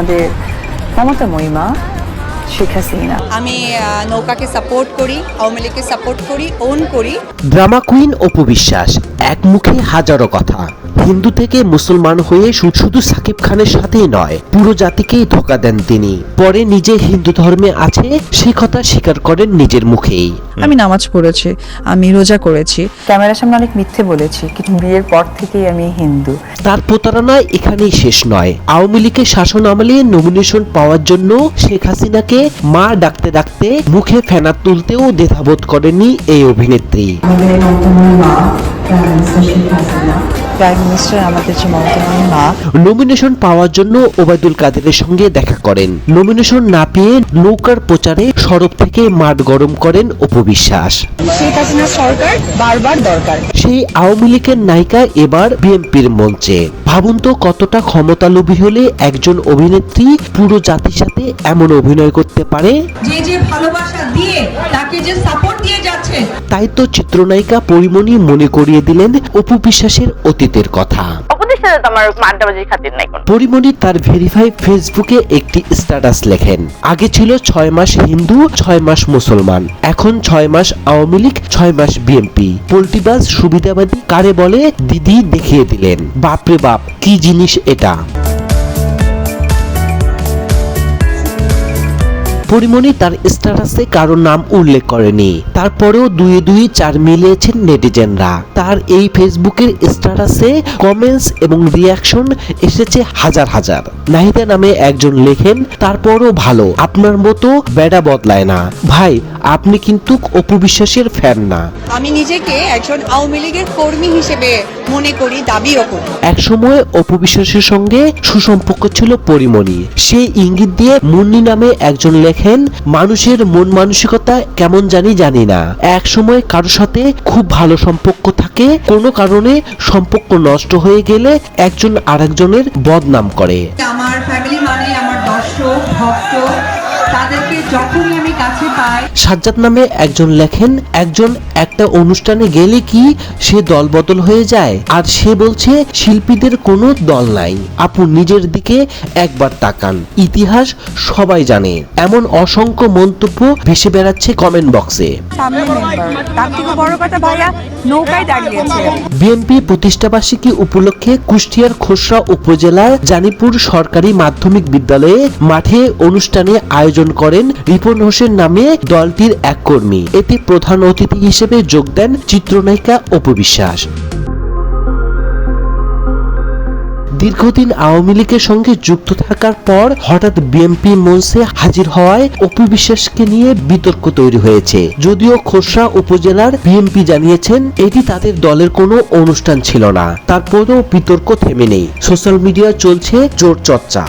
আমাদের ক্ষমতা মহিমা শেখ হাসিনা। আমি নৌকাকে সাপোর্ট করি আওয়ামী লীগকে সাপোর্ট করি ওন করি। ড্রামা কুইন অপু বিশ্বাস এক মুখে হাজারো কথা। হিন্দু থেকে মুসলমান হয়ে শুধু সাকিব খানের সাথেই নয় পুরো জাতিকেই ধোকা দেন তিনি। পরে নিজে হিন্দু ধর্মে আছে সে কথা স্বীকার করেন নিজের মুখেই। আমি নামাজ পড়েছি আমি রোজা করেছি। ক্যামেরার সামনে অনেক মিথ্যে বলেছি কিন্তু বিয়ের পর থেকেই আমি হিন্দু। তার প্রতারণা এখানেই শেষ নয়। আওয়ামী লীগের শাসন আমলে নমিনেশন পাওয়ার জন্য শেখ হাসিনাকে মা ডাকতে ডাকতে মুখে ফেনা তুলতেও দ্বিধাবোধ করেনি এই অভিনেত্রী। প্রাইম মিনিস্টার আমাদের যে মমতা মা। নমিনেশন পাওয়ার জন্য ওবায়দুল কাদেরের সঙ্গে দেখা করেন। নমিনেশন না পেয়ে নৌকার প্রচারে সড়ক থেকে মাঠ গরম করেন শেখ হাসিনা সরকার বারবার দরকার। সেই আওয়ামী লীগের নায়িকা এবার বিএনপির মঞ্চে। ভাবুন তো কতটা ক্ষমতালোভী হলে একজন অভিনেত্রী পুরো জাতির সাথে এমন অভিনয় করতে পারে? যে যে ভালোবাসা দিয়ে তাকে যে সাপোর্ট দিয়ে যাচ্ছে। তাই তো চিত্রনায়িকা পরিমণি মনে করিয়ে দিলেন অপু বিশ্বাসের অতীতের কথা। অপুদের সাথে তো খাতির নাই কোনো। পরিমণি তার ভেরিফাই ফেসবুকে একটি স্ট্যাটাস লেখেন। আগে ছিল ছয় মাস হিন্দু, ছয় মাস মুসলমান। এখন ছয় মাস আওয়ামী লীগ, ছয় মাস বিএনপি পোল্টিবাজ সুবিধাবাদী কারে বলে, দিদি দেখিয়ে দিলেন। বাপরে বাপ, কি জিনিস এটা? পরিমণি তার স্ট্যাটাসে কারও নাম উল্লেখ করেনি। তারপরেও দুয়ে দুই চার মিলিয়েছেন নেটিজেনরা। তার এই ফেসবুকের স্ট্যাটাসে কমেন্টস এবং রিয়াকশন এসেছে হাজার হাজার। নাহিদা নামে একজন লেখেন তারপরও ভালো আপনার মতো বেড়া বদলায় না। ভাই আপনি কিন্তু অপু বিশ্বাসের ফ্যান না। আমি নিজেকে একজন আওয়ামী লীগের কর্মী হিসেবে মনে করি দাবিও করি। একসময় অপু বিশ্বাসের সঙ্গে সুসম্পর্ক ছিল পরিমণি। সেই ইঙ্গিত দিয়ে মুন্নি নামে একজন লেখেন মানুষের মন মানসিকতা কেমন জানি জানি না। এক সময় কারোর সাথে খুব ভালো সম্পর্ক থাকে, কোনো কারণে সম্পর্ক নষ্ট হয়ে গেলে একজন আরেকজনের বদনাম করে। আমার ফ্যামিলি মানে আমার দর্শক, ভক্ত যখনই আমি কাছে পাই সাজ্জাদ নামে একজন লেখেন একজন একটা অনুষ্ঠানে গেলে কি সে দল বদল হয়ে যায়? আর সে বলছে শিল্পীদের কোনো দল নাই। আপু নিজের দিকে একবার তাকান। ইতিহাস সবাই জানে। এমন অসংখ্য মন্তব্য ভেসে বেড়াচ্ছে কমেন্ট বক্সে বিএনপি প্রতিষ্ঠাবার্ষিকী উপলক্ষে কুষ্টিয়ার খোসরা উপজেলার জানিপুর সরকারি মাধ্যমিক বিদ্যালয়ে মাঠে অনুষ্ঠানে আয়োজন করেন রিপন হোসেন নামে দলটির এক কর্মী। এতে প্রধান অতিথি হিসেবে যোগ দেন চিত্রনায়িকা অপবিশ্বাস দীর্ঘদিন আওয়ামী লীগের সঙ্গে যুক্ত থাকার পর হঠাৎ বিএনপি মঞ্চে হাজির হওয়ায় অপু বিশ্বাসকে নিয়ে বিতর্ক তৈরি হয়েছে। যদিও খোসরা উপজেলার বিএনপি জানিয়েছেন, এটি তাদের দলের কোনো অনুষ্ঠান ছিল না। তারপরেও বিতর্ক থেমে নেই। সোশ্যাল মিডিয়া চলছে জোর চর্চা।